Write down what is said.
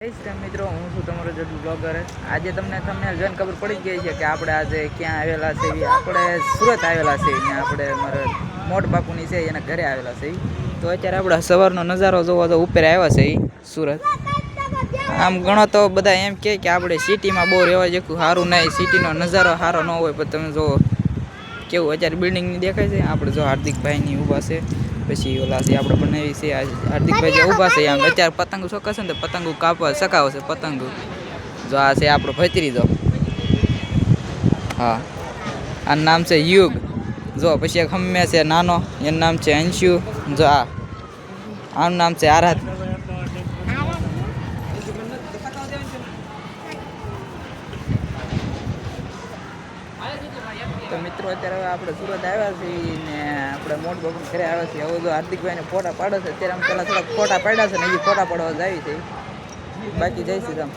મિત્રો, હું છું તમારો જડુ બ્લોગર આજે તમને તમને જોઈને ખબર પડી ગઈ છે કે આપણે આજે ક્યાં આવેલા છે આપણે સુરત આવેલા છે અહીંયા આપણે મારા મોટ બાપુની છે એના ઘરે આવેલા છે તો અત્યારે આપણે સવારનો નજારો જોવો તો ઉપર આવ્યા છે સુરત. આમ ઘણો તો બધા એમ કહે કે આપણે સિટીમાં બહુ રહેવા જેવું સારું નહીં, સિટીનો નજારો સારો ન હોય, પણ તમે જો કેવું અત્યારે બિલ્ડિંગની દેખાય છે, આપણે જો હાર્દિકભાઈની ઊભા છે. પછી ઓલા છે આપણે બનાવી છે હાર્દિકભાઈ જે ઊભા છે, આમ અત્યારે પતંગ ચોક્કસ ને પતંગો કાપવા શકાવશે પતંગો. જો આ છે આપણો ભત્રીજો. હા. આનું નામ છે યુગ. જો પછી એક હમ્યા છે, નાનો. એનું નામ છે અંશુ. જો આ. આનું નામ છે આરાધ તો મિત્રો, અત્યારે આપણે સુરત આવ્યા છીએ ને આપણે મોટ બાપુ ઘરે આવ્યા છીએ. હવે તો હાર્દિકભાઈને ફોટા પાડે છે, અત્યારે આમ પેલા થોડાક ફોટા પાડ્યા છે ને એ ફોટા પાડવા જાય છે. બાકી જઈશું રામ